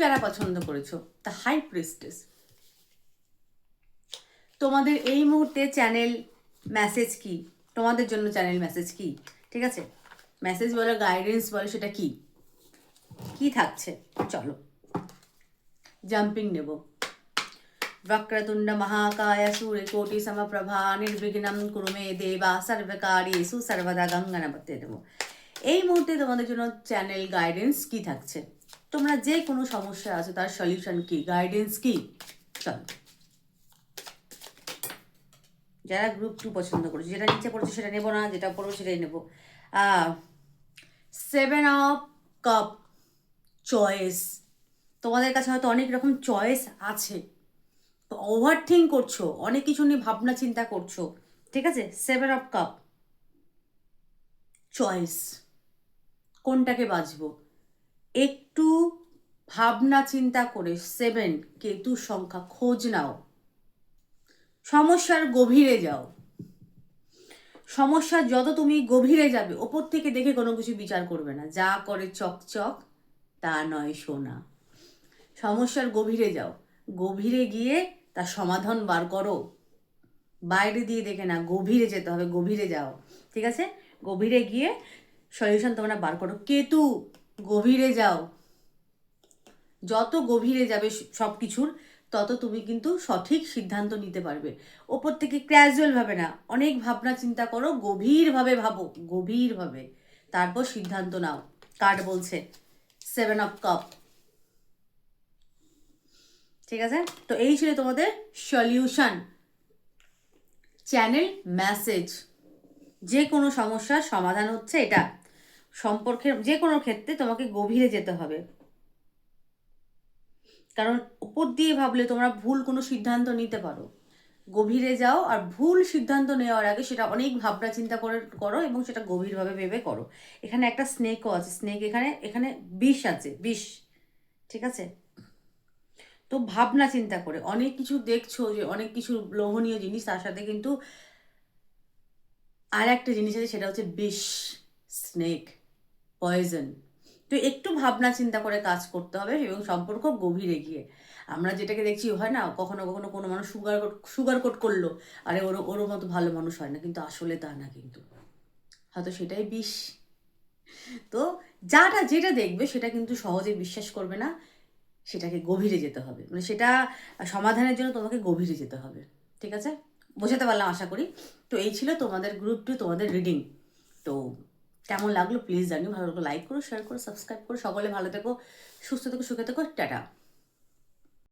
যারা পছন্দ করেছো দ্য হাই প্রিস্টেস তোমাদের এই মুহূর্তে চ্যানেল মেসেজ কি তোমাদের জন্য চ্যানেল মেসেজ কি ঠিক আছে মেসেজ বলো গাইডেন্স বলো সেটা কি কি থাকছে চলো জাম্পিং নেব वक्रतुण्ड महाकाय सूर्यकोटि समप्रभा নির্বিঘ্নম কুরু মে দেবা সর্বকার্যেষু সর্বদা গঙ্গনপতে দেব এই মুহূর্তে তোমাদের জন্য চ্যানেল গাইডেন্স কি থাকছে তোমরা যে কোনো সমস্যা আছে, তার সলিউশন কি? গাইডেন্স কি? চলো। যারা গ্রুপ টু পছন্দ করছে, যেটা নিচে পড়ছে সেটা নেব না, যেটা পড়ব সেটাই নেব। সেভেন অফ কাপ চয়েস তোমাদের কাছে হয়তো অনেক রকম চয়েস আছে। তো ওভার থিঙ্ক করছ, অনেক কিছু নিয়ে ভাবনা চিন্তা করছ, ঠিক আছে? সেভেন অফ কাপ চয়েস কোনটাকে বাঁচবো একটু ভাবনা চিন্তা করে সেভেন কেতু সংখ্যা খোঁজ নাও। সমস্যার গভীরে যাও। সমস্যা যত তুমি গভীরে যাবে, ওপর থেকে দেখে কোনো কিছু বিচার করবে না। যা করে চকচক, তা নয় সোনা। সমস্যার গভীরে যাও। গভীরে গিয়ে তার সমাধান বার করো। বাইরে দিয়ে দেখে না গভীরে যেতে হবে, গভীরে যাও। ঠিক আছে? গভীরে গিয়ে সলিউশন তোমরা বার করো। কেতু গভীরে যাও। যত গভীরে যাবে সব কিছুর তত তুমি কিন্তু সঠিক সিদ্ধান্ত নিতে পারবে। ওপর থেকে ক্যাজুয়াল ভাবে না, অনেক ভাবনা চিন্তা করো, গভীরভাবে ভাবো, গভীরভাবে। তারপর সিদ্ধান্ত নাও। কার্ড বলছে সেভেন অফ কাপ ঠিক আছে? তো এই ছিল তোমাদের সলিউশন চ্যানেল মেসেজ যে কোনো সমস্যার সমাধান হচ্ছে এটা। সম্পর্কের যে কোনো ক্ষেত্রে তোমাকে গভীরে যেতে হবে। কারণ উপর দিয়ে ভাবলে তোমরা ভুল কোনো সিদ্ধান্ত নিতে পারো। গভীরে যাও আর ভুল সিদ্ধান্ত নেওয়ার আগে সেটা অনেক ভাবনা চিন্তা করে করো এবং সেটা গভীরভাবে ভেবে করো। এখানে একটা স্নেকও আছে। স্নেক এখানে এখানে বিষ আছে, বিষ। ঠিক আছে? তো ভাবনা চিন্তা করে। অনেক কিছু দেখছ যে, অনেক কিছু লোভনীয় জিনিস, তার সাথে কিন্তু আর একটা জিনিস আছে, সেটা হচ্ছে বিষ স্নেক পয়জন তো একটু ভাবনা চিন্তা করে কাজ করতে হবে এবং সম্পর্ক গভীরে গিয়ে। আমরা যেটাকে দেখছি, হয় না, কখনো কখনো কোনো মানুষ সুগার সুগার কোট করল, আরে ওর ওর মতো ভালো মানুষ হয় না, কিন্তু আসলে তা না কিন্তু। হয়তো সেটাই বিষ। তো যাটা যেটা দেখবে, সেটা কিন্তু সহজে বিশ্বাস করবে না, সেটাকে গভীরে যেতে হবে। মানে সেটা সমাধানের জন্য তোমাকে গভীরে যেতে হবে। ঠিক আছে? বোঝাতে পারলাম আশা করি? তো এই ছিল তোমাদের গ্রুপ টু তোমাদের রিডিং তো কেমন লাগল প্লিজ জানিও। ভালো লাগল লাইক করো শেয়ার করো সাবস্ক্রাইব করো। সকলে ভালো থেকো, সুস্থ থেকো, সুখে থেকো। টাটা।